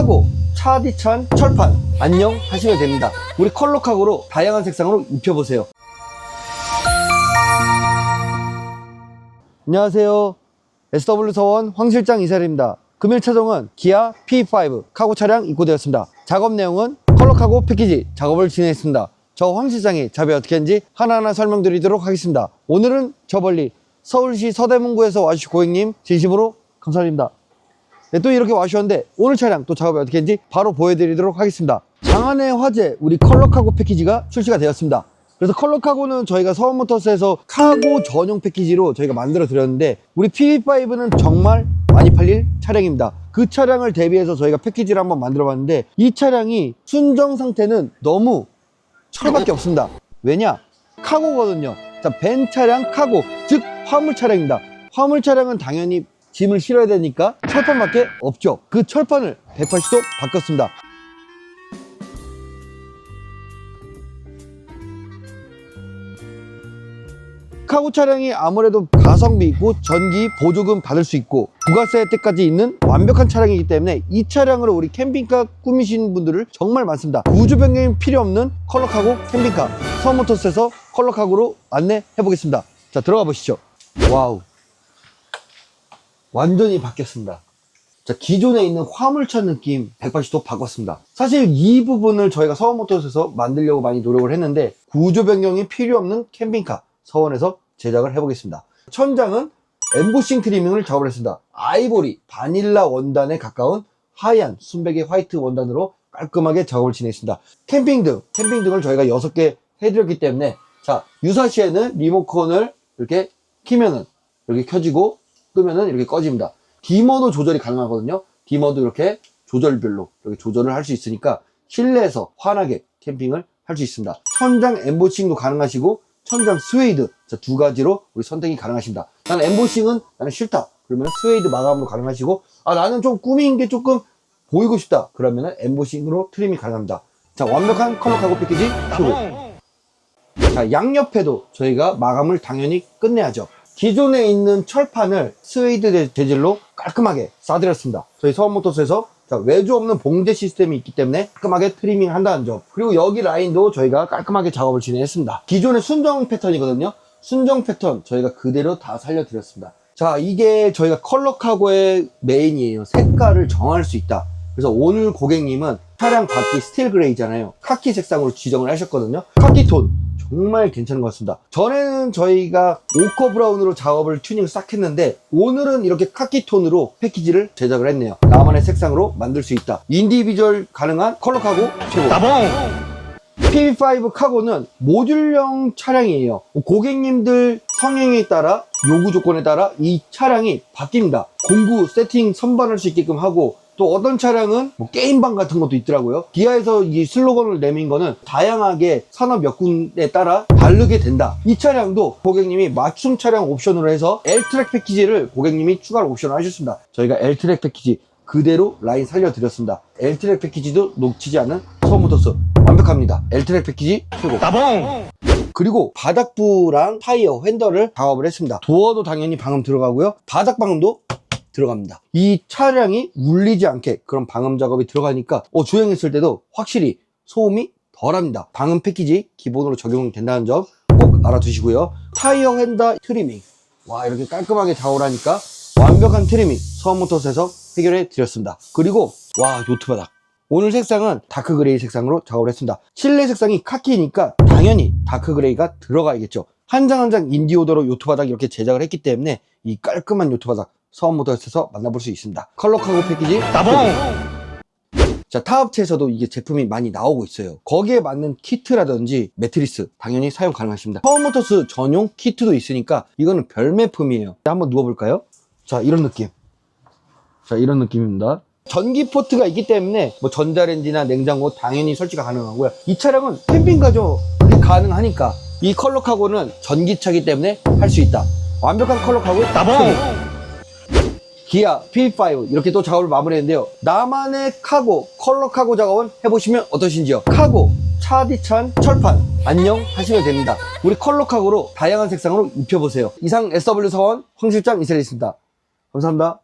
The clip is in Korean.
카고, 차디찬, 철판 안녕 하시면 됩니다. 우리 컬러 카고로 다양한 색상으로 입혀보세요. 안녕하세요. SW 서원 황 실장 이사입니다. 금일 차종은 기아 P5 카고 차량 입고되었습니다. 작업 내용은 컬러 카고 패키지 작업을 진행했습니다. 저 황 실장이 작업이 어떻게 했는지 하나하나 설명드리도록 하겠습니다. 오늘은 저 멀리 서울시 서대문구에서 와주신 고객님 진심으로 감사드립니다. 네, 또 이렇게 와주셨는데 오늘 차량 또 작업이 어떻게 했는지 바로 보여드리도록 하겠습니다. 장안의 화재 우리 컬러 카고 패키지가 출시가 되었습니다. 그래서 컬러 카고는 저희가 서원모터스에서 카고 전용 패키지로 저희가 만들어 드렸는데 우리 PV5는 정말 많이 팔릴 차량입니다. 그 차량을 대비해서 저희가 패키지를 한번 만들어 봤는데 이 차량이 순정 상태는 너무 철밖에 없습니다. 왜냐? 카고거든요. 자, 벤 차량 카고, 즉 화물 차량입니다. 화물 차량은 당연히 짐을 실어야 되니까 철판밖에 없죠. 그 철판을 180도 바꿨습니다. 카고 차량이 아무래도 가성비 있고 전기 보조금 받을 수 있고 부가세 혜택까지 있는 완벽한 차량이기 때문에 이 차량으로 우리 캠핑카 꾸미신 분들을 정말 많습니다. 구조 변경이 필요 없는 컬러카고 캠핑카 서모터스에서 컬러카고로 안내해 보겠습니다. 자 들어가 보시죠. 와우 완전히 바뀌었습니다. 자, 기존에 있는 화물차 느낌 180도 바꿨습니다. 사실 이 부분을 저희가 서원모터스에서 만들려고 많이 노력을 했는데 구조 변경이 필요 없는 캠핑카 서원에서 제작을 해보겠습니다. 천장은 엠보싱 트리밍을 작업을 했습니다. 아이보리, 바닐라 원단에 가까운 하얀 순백의 화이트 원단으로 깔끔하게 작업을 진행했습니다. 캠핑등, 캠핑등을 저희가 6개 해드렸기 때문에 자 유사시에는 리모컨을 이렇게 키면은 이렇게 켜지고 끄면은 이렇게 꺼집니다. 디머도 조절이 가능하거든요. 디머도 이렇게 조절별로 이렇게 조절을 할 수 있으니까 실내에서 환하게 캠핑을 할 수 있습니다. 천장 엠보싱도 가능하시고 천장 스웨이드 자, 두 가지로 우리 선택이 가능하십니다. 나는 엠보싱은 나는 싫다. 그러면 스웨이드 마감으로 가능하시고 아 나는 좀 꾸민 게 조금 보이고 싶다. 그러면은 엠보싱으로 트림이 가능합니다. 자 완벽한 컬러 카고 패키지 출고. 자, 양옆에도 저희가 마감을 당연히 끝내야죠. 기존에 있는 철판을 스웨이드 재- 재질로 깔끔하게 싸드렸습니다. 저희 서원모터스에서 자, 외주 없는 봉제 시스템이 있기 때문에 깔끔하게 트리밍 한다는 점. 그리고 여기 라인도 저희가 깔끔하게 작업을 진행했습니다. 기존의 순정 패턴이거든요. 순정 패턴 저희가 그대로 다 살려드렸습니다. 자, 이게 저희가 컬러 카고의 메인이에요. 색깔을 정할 수 있다. 그래서 오늘 고객님은 차량 바퀴 스틸 그레이잖아요. 카키 색상으로 지정을 하셨거든요. 카키 톤. 정말 괜찮은 것 같습니다. 전에는 저희가 오커 브라운으로 작업을 튜닝을 싹 했는데 오늘은 이렇게 카키 톤으로 패키지를 제작을 했네요. 나만의 색상으로 만들 수 있다. 인디비주얼 가능한 컬러 카고 최고. PV5 카고는 모듈형 차량이에요. 고객님들 성향에 따라 요구 조건에 따라 이 차량이 바뀝니다. 공구 세팅 선반할 수 있게끔 하고 또 어떤 차량은 뭐 게임방 같은 것도 있더라고요. 기아에서 이 슬로건을 내민 거는 다양하게 산업 몇 군데 따라 다르게 된다. 이 차량도 고객님이 맞춤 차량 옵션으로 해서 L트랙 패키지를 고객님이 추가로 옵션을 하셨습니다. 저희가 L트랙 패키지 그대로 라인 살려드렸습니다. L트랙 패키지도 놓치지 않은 서모터스 완벽합니다. L트랙 패키지 최고. 그리고 바닥부랑 타이어, 핸들을 작업을 했습니다. 도어도 당연히 방음 들어가고요. 바닥 방음도 들어갑니다. 이 차량이 울리지 않게 그런 방음 작업이 들어가니까 어, 주행했을 때도 확실히 소음이 덜합니다. 방음 패키지 기본으로 적용된다는 점 꼭 알아두시고요. 타이어 핸더 트리밍. 와 이렇게 깔끔하게 하니까 완벽한 트리밍 서모터스에서 해결해 드렸습니다. 그리고 와 요트 바닥. 오늘 색상은 다크 그레이 색상으로 작업을 했습니다. 실내 색상이 카키니까 당연히 다크 그레이가 들어가야겠죠. 한 장 한 장 인디오더로 요트 바닥 이렇게 제작을 했기 때문에 이 깔끔한 요트 바닥 서원 모터스에서 만나볼 수 있습니다. 컬러 카고 패키지 자, 타 업체에서도 이게 제품이 많이 나오고 있어요. 거기에 맞는 키트라든지 매트리스 당연히 사용 가능하십니다. 파워모터스 전용 키트도 있으니까 이거는 별매품이에요. 한번 누워볼까요? 자, 이런 느낌. 자, 이런 느낌입니다. 전기 포트가 있기 때문에 뭐 전자레인지나 냉장고 당연히 설치가 가능하고요. 이 차량은 캠핑 가죠. 가능하니까 이 컬러 카고는 전기차기 때문에 할 수 있다. 완벽한 컬러 카고 최고. 기아 P5 이렇게 또 작업을 마무리했는데요. 나만의 카고, 컬러 카고 작업은 해보시면 어떠신지요? 카고, 차디찬, 철판 안녕 하시면 됩니다. 우리 컬러 카고로 다양한 색상으로 입혀보세요. 이상 SW 서원 황 실장 이사리였습니다. 감사합니다.